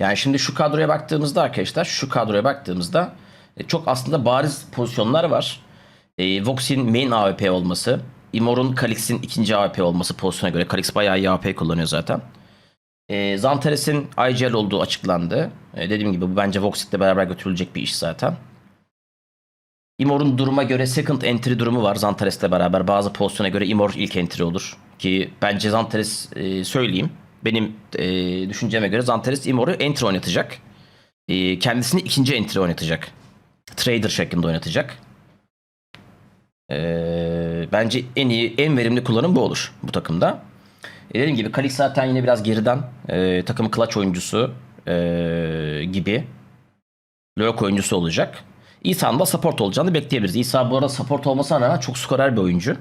Yani şimdi şu kadroya baktığımızda arkadaşlar şu kadroya baktığımızda e, çok aslında bariz pozisyonlar var. E, Vox'in main AWP olması, Imor'un Kalix'in ikinci AWP olması pozisyona göre. Kalix bayağı iyi AWP kullanıyor zaten. E, Zantares'in IGL olduğu açıklandı. E, dediğim gibi bu bence Voxit'le beraber götürülecek bir iş zaten. Imor'un duruma göre second entry durumu var Zantares'le beraber. Bazı pozisyona göre Imor ilk entry olur. Ki bence Zantares e, söyleyeyim. Benim e, düşünceme göre Zantares Imor'u entry oynatacak. E, kendisini ikinci entry oynatacak. Trader şeklinde oynatacak. E, bence en iyi, en verimli kullanım bu olur bu takımda. E, dediğim gibi Kalix zaten yine biraz geriden. E, takımın clutch oyuncusu e, gibi. Lurk oyuncusu olacak. İsa'nın da support olacağını bekleyebiliriz. İsa bu arada support olmasına rağmen çok skorer bir oyuncu.